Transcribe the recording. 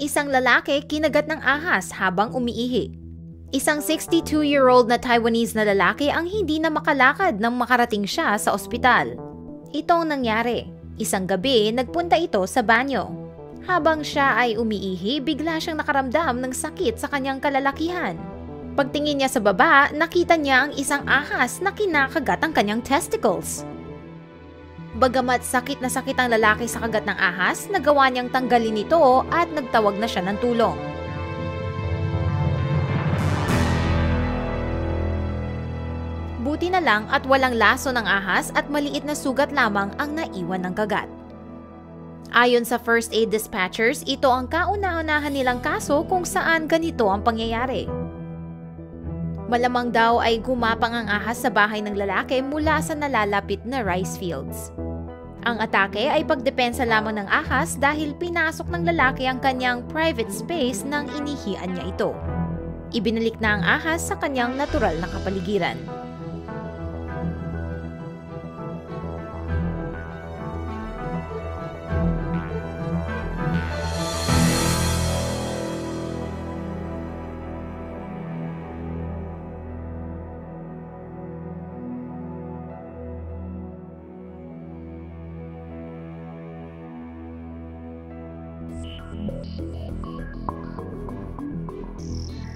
Isang lalaki kinagat ng ahas habang umiihi. Isang 62-year-old na Taiwanese na lalaki ang hindi na makalakad nang makarating siya sa ospital. Ito ang nangyari. Isang gabi, nagpunta ito sa banyo. Habang siya ay umiihi, bigla siyang nakaramdam ng sakit sa kanyang kalalakihan. Pagtingin niya sa baba, nakita niya ang isang ahas na kinakagat ang kanyang testicles. Bagamat sakit na sakit ang lalaki sa kagat ng ahas, nagawa niyang tanggalin ito at nagtawag na siya ng tulong. Buti na lang at walang laso ng ahas at maliit na sugat lamang ang naiwan ng kagat. Ayon sa first aid dispatchers, ito ang kauna-unahan nilang kaso kung saan ganito ang pangyayari. Malamang daw ay gumapang ang ahas sa bahay ng lalaki mula sa nalalapit na rice fields. Ang atake ay pagdepensa lamang ng ahas dahil pinasok ng lalaki ang kanyang private space nang inihian niya ito. Ibinalik na ang ahas sa kanyang natural na kapaligiran. Thank you.